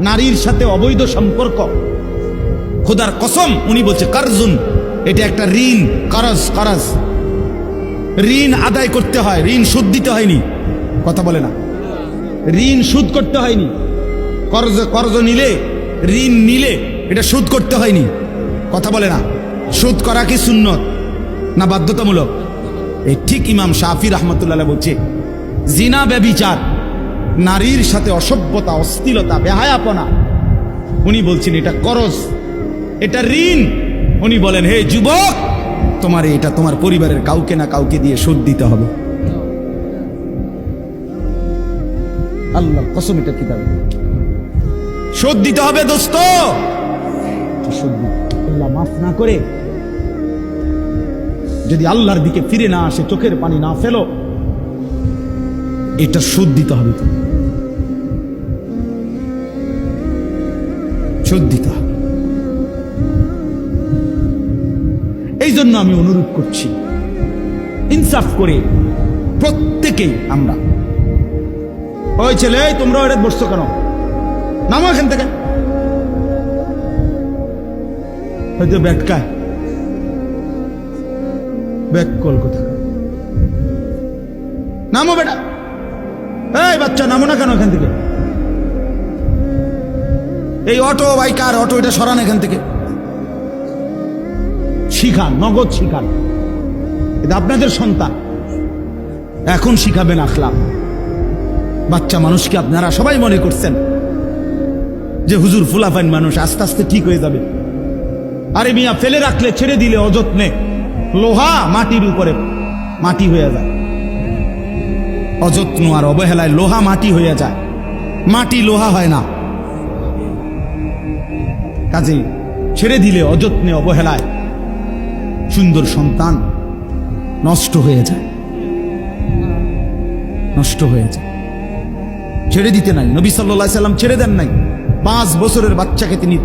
নারীর সাথে অবৈধ সম্পর্ক। খোদার কসম, উনি বলছে, কারজুন, এটা একটা ঋণ, করজ করজ। ঋণ আদায় করতে হয়, ঋণ সুদ দিতে হয়নি। কথা বলে না। ঋণ সুদ করতে হয়নি। কর্জ কর্জ নিলে, ঋণ নিলে এটা সুদ করতে হয়নি। কথা বলে না। সুদ করা কি সুন্নত? না বাধ্যতামূলক? এই ঠিক ইমাম শাফি রহমতুল্লাহ বলছে, জিনা ব্যবিচার নারীর সাথে অসভ্যতা অস্থিরতা বেহায়াপনা। উনি বলছেন, এটা করজ এটা ঋণ। উনি বলেন, হে যুবক, তোমার এটা তোমার পরিবারের কাউকে না কাউকে দিয়ে শোধ দিতে হবে। আল্লাহ, কসম, এটা কিতাবে। শোধ দিতে হবে, দোস্ত। আল্লাহ মাফ না করে যদি আল্লাহর দিকে ফিরে না আসে, চোখের পানি না ফেলো এটা সুদ দিতে হবে। দিতে হবে। এই জন্য আমি অনুরোধ করছি, ইনসাফ করে প্রত্যেকেই আমরা। ওই ছেলে তোমরা ওটা বসছো কেন? নামো এখান থেকে। হয়তো ব্যাটকায় ব্যাক কল কোথায় নামো বেটা। এই বাচ্চা, নামো না কেন এখান থেকে? এই অটো বাইকার অটো, এটা সরান এখান থেকে। শিখান, নগদ শিখান। এটা আপনাদের সন্তান। এখন শিখাবেন আখলাম বাচ্চা মানুষকে আপনারা সবাই মনে করছেন যে হুজুর ফুলাফাইন মানুষ আস্তে আস্তে ঠিক হয়ে যাবে। আরে মিয়া, ফেলে রাখলে, ছেড়ে দিলে অযত্নে। লোহা মাটির উপরে, মাটি হয়ে যায়। অযত্ন আর অবহেলায় লোহা মাটি হয়ে যায়। মাটি লোহা হয় না। কাজে ছেড়ে দিলে অযত্নে অবহেলায় সুন্দর সন্তান নষ্ট হয়ে যায়। নষ্ট হয়ে যায়। ছেড়ে দিতে নাই। নবী সাল্লাহ সাল্লাম ছেড়ে দেন নাই। পাঁচ বছরের বাচ্চাকে তিনি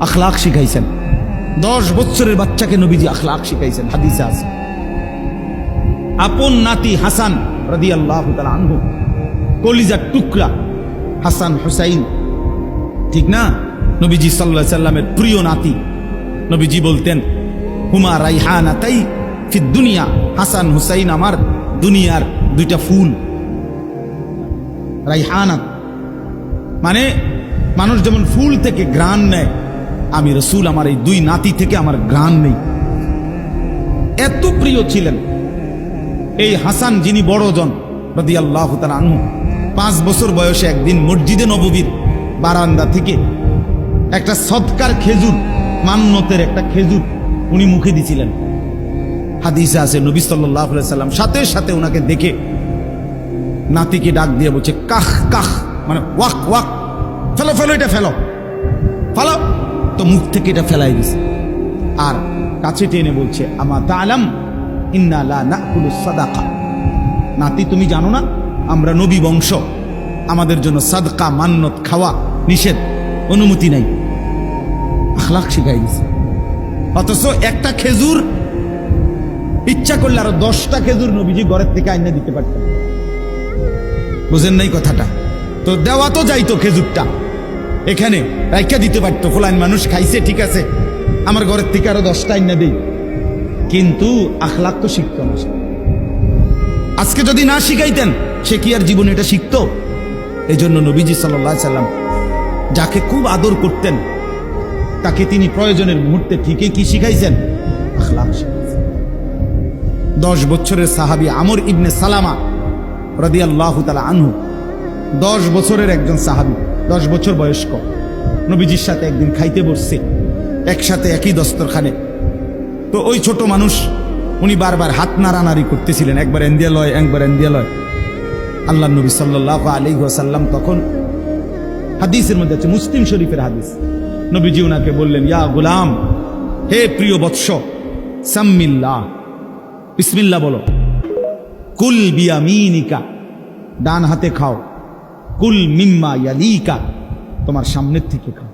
আখলাক শিখাইছেন। দশ বছরের বাচ্চাকে নবীজি আখলাক শিখাইছেন। হাদিসে আছে। আপন নাতি হাসান রাদি আল্লাহ আনহু, কলিজার টুকরা হাসান হুসাইন। ঠিক না? নবীজি সাল্লাহ সাল্লামের প্রিয় নাতি। নবীজি বলতেন, হুমা রাইহানা তাই ফি দুনিয়া। হাসান হুসাইন আমার দুনিয়ার দুইটা ফুল। রাইহানাত মানে মানুষ যেমন ফুল থেকে গ্রান নেয়, আমি রসুল আমার এই দুই নাতি থেকে আমার গ্রান নেই। এত প্রিয় ছিলেন। এই হাসান যিনি বড় জন রদি পাঁচ বছর বয়সে একদিন মসজিদে নববীর বারান্দা থেকে একটা সৎকার খেজুর মান্যতের একটা খেজুর উনি মুখে দিছিলেন। হাদিসে আছে, নবী সাল্লাহ সাল্লাম সাথে সাথে ওনাকে দেখে নাতিকে ডাক দিয়ে বলছে, কাহ কাহ মানে ওয়াক ওয়াক, ফেলো ফেলো, এটা ফেলো ফেলো। তো মুখ থেকে এটা ফেলাই দিছে। আর কাছে টেনে বলছে, আমা তালাম ইন্না নাতি, তুমি জানো না, আমরা নবী বংশ। আমাদের জন্য সাদকা, মান্নত, খাওয়া নিষেধ, অনুমতি নাই। আখলাক শিখাই দিছে। অথচ একটা খেজুর, ইচ্ছা করলে আরও দশটা খেজুর নবীজি ঘরের থেকে আইনে দিতে পারতেন। বুঝেন নাই কথাটা? তো দেওয়া তো যাইতো খেজুরটা। এখানে রাইকা দিতে পারতো, ফোলাইন মানুষ খাইছে, ঠিক আছে। আমার ঘরের থেকে আরও দশটা আইনা দেই। কিন্তু আখলাক তো শিখতো না আজকে যদি না শিখাইতেন, সে কি আর জীবনে এটা শিখতো? এই জন্য নবীজি সাল্লাহ সাল্লাম যাকে খুব আদর করতেন, তাকে তিনি প্রয়োজনের মুহূর্তে ঠিকই কি শিখাইছেন? আখলাক দশ বছরের সাহাবি আমর ইবনে সালামা রদি আল্লাহ তালা আনহু, দশ বছরের একজন সাহাবি, দশ বছর বয়স্ক, নবীজির সাথে একদিন খাইতে বসছে, একসাথে একই দস্তরখানে। তো ওই ছোট মানুষ, উনি বারবার হাত নাড়ানাড়ি করতেছিলেন, একবার এন্দিয়া লয়, একবার এন্দিয়া লয়। আল্লাহ নবী সাল্লাহ আলী সাল্লাম তখন হাদিসের মধ্যে আছে, মুসলিম শরীফের হাদিস। নবীজি ওনাকে বললেন, ইয়া গুলাম, হে প্রিয় বৎস, সাম্মিল্লাহ, বিসমিল্লাহ বলো। কুল বিয়ামিনিকা, ডান হাতে খাও। কুল মিম্মা ইয়ালিকা, তোমার সামনের থেকে খাও।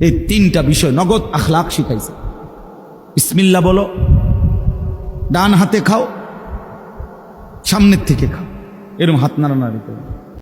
এই তিনটা বিষয় নগদ আখলাক শিখাইছে। বিসমিল্লা বলো। ডান হাতে খাও সামনের থেকে খাও। এরম হাত নাড়ানাড়ি করো।